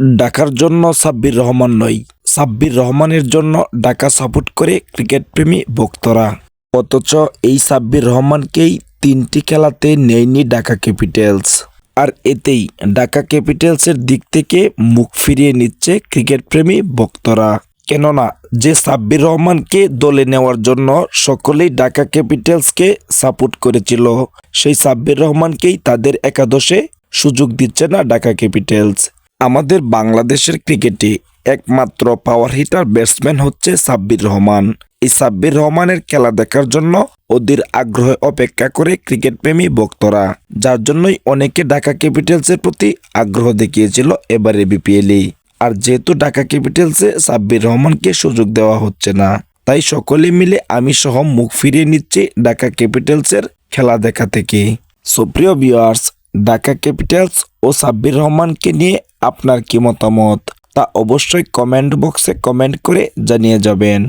ডাকার জন্য সাব্বির রহমান নয় সাব্বির রহমানের জন্য ডাকা সাপোর্ট করে ক্রিকেট প্রেমী ভক্তরা। অথচ এই সাব্বির রহমানকেই তিনটি খেলাতে নেয়নি ঢাকা ক্যাপিটালস। আর এতেই ঢাকা ক্যাপিটালসের দিক থেকে মুখ ফিরিয়ে নিচ্ছে ক্রিকেট প্রেমী ভক্তরা। কেননা, যে সাব্বির রহমানকে দলে নেওয়ার জন্য সকলেই ঢাকা ক্যাপিটালসকে সাপোর্ট করেছিল, সেই সাব্বির রহমানকেই তাদের একাদশে সুযোগ দিচ্ছে না ঢাকা ক্যাপিটালস। আমাদের বাংলাদেশের ক্রিকেটে একমাত্র পাওয়ার হিটার ব্যাটসম্যান হচ্ছে সাব্বির রহমান। এই সাব্বির রহমানের খেলা দেখার জন্য ওদের আগ্রহে অপেক্ষা করে ক্রিকেট প্রেমী ভক্তরা, যার জন্যই অনেকে ঢাকা ক্যাপিটালসের প্রতি আগ্রহ দেখিয়েছিল এবারে বিপিএলে আর যেহেতু ঢাকা ক্যাপিটালসে সাব্বির রহমানকে সুযোগ দেওয়া হচ্ছে না, তাই সকলে মিলে আমি সহ মুখ ফিরিয়ে নিচ্ছি ঢাকা ক্যাপিটালসের খেলা দেখা থেকে। সুপ্রিয় ভিউয়ার্স ঢাকা ক্যাপিটালস ও সাব্বির রহমানকে নিয়ে আপনার কি মতামত তা অবশ্যই কমেন্ট বক্সে কমেন্ট করে জানিয়ে যাবেন।